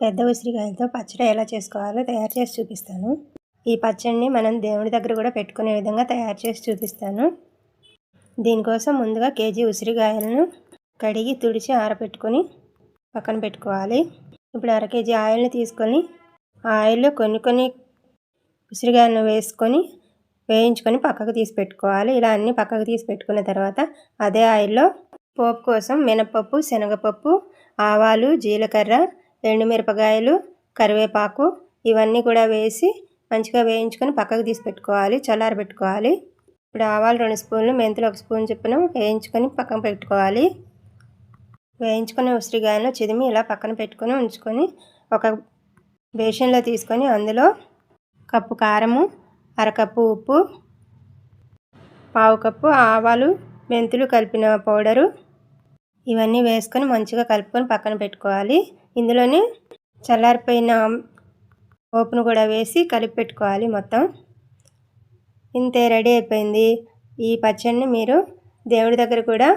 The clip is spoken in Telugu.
పెద్ద ఉసిరికాయలతో పచ్చడి ఎలా చేసుకోవాలో తయారు చేసి చూపిస్తాను. ఈ పచ్చడిని మనం దేవుడి దగ్గర కూడా పెట్టుకునే విధంగా తయారు చేసి చూపిస్తాను. దీనికోసం ముందుగా కేజీ ఉసిరికాయలను కడిగి తుడిచి ఆరబెట్టుకొని పక్కన పెట్టుకోవాలి. ఇప్పుడు అర కేజీ ఆయిల్ని తీసుకొని ఆయిల్లో కొన్ని కొన్ని ఉసిరికాయలను వేసుకొని వేయించుకొని పక్కకు తీసి పెట్టుకోవాలి. ఇలా అన్నీ పక్కకు తీసి పెట్టుకున్న తర్వాత అదే ఆయిల్లో పోపు కోసం మినపప్పు శనగపప్పు ఆవాలు జీలకర్ర ఎండుమిరపకాయలు కరివేపాకు ఇవన్నీ కూడా వేసి మంచిగా వేయించుకొని పక్కకు తీసి పెట్టుకోవాలి చల్లారబెట్టుకోవాలి ఇప్పుడు ఆవాలు రెండు స్పూన్లు మెంతులు ఒక స్పూన్ చొప్పున వేయించుకొని పక్కన పెట్టుకోవాలి. వేయించుకున్న ఉసిరికాయలను చిదిమి ఇలా పక్కన పెట్టుకొని ఉంచుకొని ఒక బేషన్లో తీసుకొని అందులో కప్పు కారము అరకప్పు ఉప్పు పావు కప్పు ఆవాలు మెంతులు కలిపిన పౌడరు ఇవన్నీ వేసుకొని మంచిగా కలుపుకొని పక్కన పెట్టుకోవాలి. ఇందులోనే చల్లారిపోయిన పోపును కూడా వేసి కలిపి పెట్టుకోవాలి మొత్తం. ఇంతే రెడీ అయిపోయింది. ఈ పచ్చడిని మీరు దేవుడి దగ్గర కూడా